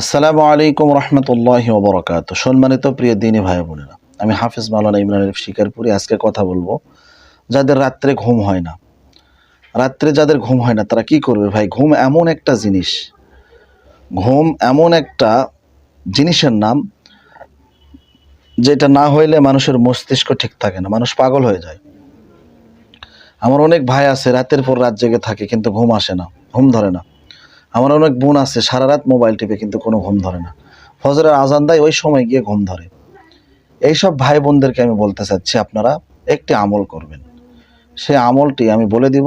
আসসালামু আলাইকুম রহমতুল্লাহ ওবরাকাত। সম্মানিত প্রিয় দিনী ভাই বোনেরা, আমি হাফিজ মাওলানা ইমরান শিকারপুরি আজকে কথা বলব, যাদের রাত্রে ঘুম হয় না। রাত্রে যাদের ঘুম হয় না, তারা কি করবে ভাই? ঘুম এমন একটা জিনিস, ঘুম এমন একটা জিনিসের নাম, যেটা না হইলে মানুষের মস্তিষ্ক ঠিক থাকে না, মানুষ পাগল হয়ে যায়। আমার অনেক ভাই আছে, রাতের পর রাত জেগে থাকে, কিন্তু ঘুম আসে না, ঘুম ধরে না। আমার অনেক বোন আছে, সারা রাত মোবাইল টিপে কিন্তু কোনো ঘুম ধরে না। ফজরের আজান দেয়, ওই সময় গিয়ে ঘুম ধরে। এইসব ভাই বোনদেরকে আমি বলতে চাচ্ছি, আপনারা একটি আমল করবেন। সেই আমলটি আমি বলে দিব,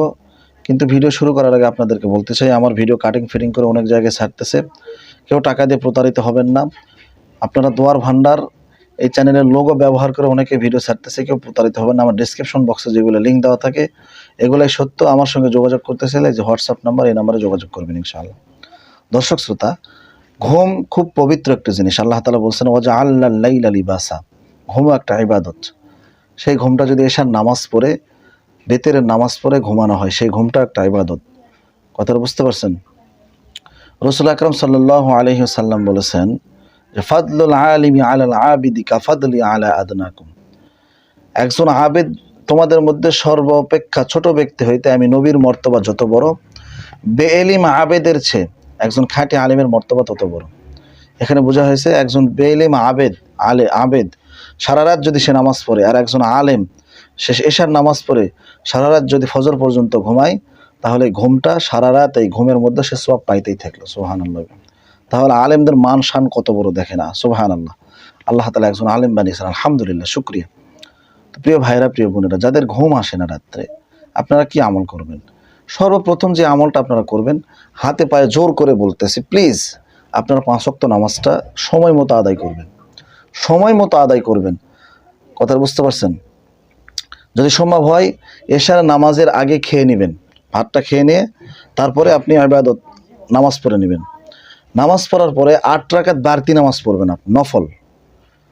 কিন্তু ভিডিও শুরু করার আগে আপনাদেরকে বলতে চাই, আমার ভিডিও কাটিং ফিটিং করে অনেক জায়গায় ছাড়তেছে। কেউ টাকা দিয়ে প্রতারিত হবেন না। আপনারা দোয়ার ভান্ডার এই চ্যানেলের লোগো ব্যবহার করে অনেকে ভিডিও ছাড়তেছে, কেউ প্রতারিত হবেন না। আমার ডিসক্রিপশন বক্সে যেগুলো লিঙ্ক দেওয়া থাকে, এগুলাই সত্য। আমার সঙ্গে যোগাযোগ করতে চাইলে যে হোয়াটসঅ্যাপ নাম্বার এই নাম্বারে যোগাযোগ করবেন ইনশাআল্লাহ। দর্শক শ্রোতা, ঘুম খুব পবিত্র একটি জিনিস। আল্লাহ তালা বলছেন ওজা আল্লাহ আলী বাসা ঘুমও একটা ইবাদত। সেই ঘুমটা যদি এসার নামাজ পড়ে, বেতের নামাজ পড়ে ঘুমানো হয়, সেই ঘুমটা একটা ইবাদত। কথাটা বুঝতে পারছেন? রসুল আকরম সাল্লাহ আলহি সাল্লাম বলেছেন ফাদলুল আলিমি আলাল আবিদি কাফাদলি আলা আদনাকুম। একজন আবেদ তোমাদের মধ্যে সর্বাপেক্ষা ছোট ব্যক্তি হইতে আমি নবীর মর্তবা যত বড় বেএলিম আবেদের চেয়ে একজন খাঁটি আলিমের মর্তবা তত বড়। এখানে বোঝা হয়েছে একজন বেএলিম আবেদ, আলে, আবেদ, সারা রাত যদি সে নামাজ পড়ে, আর একজন আলেম সে এশার নামাজ পড়ে, সারা রাত যদি ফজর পর্যন্ত ঘুমায়, তাহলে ঘুমটা সারা রাত এই ঘুমের মধ্যে সে সব পাইতেই থাকল সোহান তাহলে আলেমদের মান শান কত বড় দেখে না? সোহান আল্লাহ আল্লাহ তালা একজন আলেম বানিয়েছেন, আলহামদুলিল্লাহ, শুক্রিয়া। তো প্রিয় ভাইরা, প্রিয় বোনেরা, যাদের ঘুম আসে না রাত্রে, আপনারা কি আমল করবেন? সর্বপ্রথম যে আমলটা আপনারা করবেন, হাতে পায়ে জোর করে বলতেছি, প্লিজ, আপনারা পাঁচক্ত নামাজটা সময় মতো আদায় করবেন। সময় মতো আদায় করবেন। কথা বুঝতে পারছেন? যদি সম্ভব হয়, এশার নামাজের আগে খেয়ে নেবেন। ভাতটা খেয়ে নিয়ে, তারপরে আপনি আবাদত, নামাজ পড়ে নেবেন। নামাজ পড়ার পরে আট রাকাত বাড়তি নামাজ পড়বেন আপনি, নফল।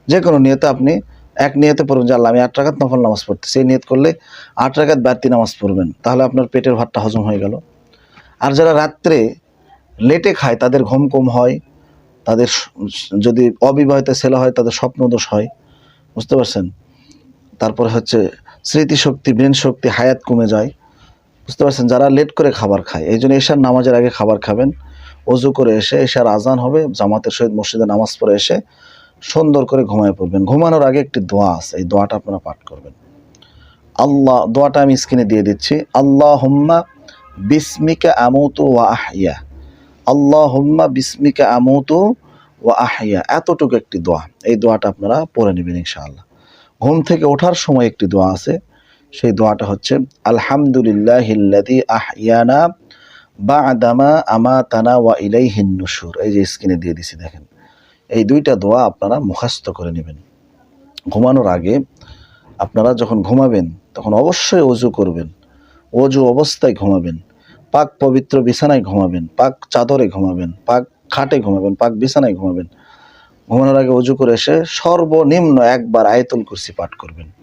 যে কোনো নিয়তে আপনি এক নিয়তে পড়বেন, যে আল্লাহ আমি আট রাকাত নফল নামাজ পড়তে সেই নিয়ত করলে আট রাকাত বাড়তি নামাজ পড়বেন। তাহলে আপনার পেটের ভাতটা হজম হয়ে গেল। আর যারা রাত্রে লেটে খায়, তাদের ঘুম কম হয়, তাদের যদি অবিবাহিত ছেলে হয়, তাদের স্বপ্নদোষ হয়। বুঝতে পারছেন? তারপরে হচ্ছে স্মৃতিশক্তি ব্রেন শক্তি হায়াত কমে যায়। বুঝতে পারছেন? যারা লেট করে খাবার খায়, এই জন্য এশার নামাজের আগে খাবার খাবেন। অজু করে এসে, এশার আজান হবে, জামাতের সহিত মসজিদে নামাজ পড়ে এসে সুন্দর করে ঘুমায় পড়বেন। ঘুমানোর আগে একটি দোয়া আছে, এই দোয়াটা আপনারা পাঠ করবেন। আল্লাহ, দোয়াটা আমি স্ক্রিনে দিয়ে দিচ্ছি। আল্লাহ হুম্মা বিস্মিকা আমুতু ওয়া আহিয়া আল্লাহ হুম্মা বিস্মিকা আমুতু ওয়া আহিয়া এতটুকু একটি দোয়া। এই দোয়াটা আপনারা পড়ে নেবেন ইনশাআল্লাহ। ঘুম থেকে ওঠার সময় একটি দোয়া আছে। সেই দোয়াটা হচ্ছে, আলহামদুলিল্লাহিল্লাযী আহিয়ানা বা'দামা আমাতানা ওয়া ইলাইহিন নুশুর। এই যে স্ক্রিনে দিয়ে দিছি, দেখেন। এই দুইটা দোয়া আপনারা মুখস্থ করে নেবেন। ঘুমানোর আগে আপনারা যখন ঘুমাবেন, তখন অবশ্যই অজু করবেন। অজু অবস্থায় ঘুমাবেন। পাক পবিত্র বিছানায় ঘুমাবেন, পাক চাদরে ঘুমাবেন, পাক খাটে ঘুমাবেন, পাক বিছানায় ঘুমাবেন। ঘুমানোর আগে অজু করে এসে সর্বনিম্ন একবার আয়তুল কুরসি পাঠ করবেন।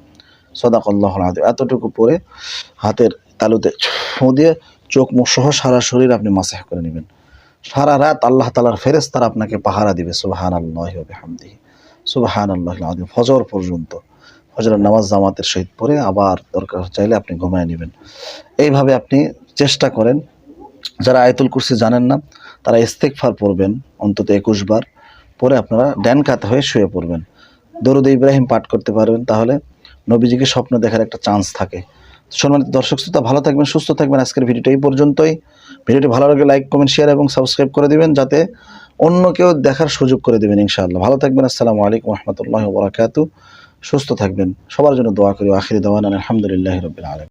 সদাকল্লাহ আদিম এতটুকু পরে হাতের তালুতে ছোঁ দিয়ে চোখ মুখ সহ সারা শরীর আপনি মাসাহ করে নেবেন। সারা রাত আল্লাহ তালার ফেরেস তারা আপনাকে পাহারা দিবে সুবাহান আল্লাহ হামদি সুবাহান আল্লাহ আদিম ফজর পর্যন্ত। ফজরের নামাজ জামাতের সহিত পরে আবার দরকার চাইলে আপনি ঘুমায় নেবেন। এইভাবে আপনি চেষ্টা করেন। যারা আয়তুল কুরসি জানেন না, তারা ইস্তেকফার পড়বেন, অন্তত একুশ বার। পরে আপনারা ড্যান কাতে হয়ে শুয়ে পড়বেন। দরুদ ইব্রাহিম পাঠ করতে পারবেন তাহলে নবীজিকে স্বপ্ন দেখার একটা চান্স থাকে। সম্মানিত দর্শক, শ্রোতা, ভালো থাকবেন, সুস্থ থাকবেন আজকের ভিডিওটা এই পর্যন্তই। ভিডিওটি ভালো লাগে লাইক কমেন্ট শেয়ার এবং সাবস্ক্রাইব করে দেবেন, যাতে অন্য কেউ দেখার সুযোগ করে দেবেন ইনশাআল্লাহ। ভালো থাকবেন, আসসালামু আলাইকুম রহমতুল্লাহ বরাকাতু সুস্থ থাকবেন, সবার জন্য দোয়া করি আখিরি দেওয়ান আলহামদুলিল্লাহ রবিল আলম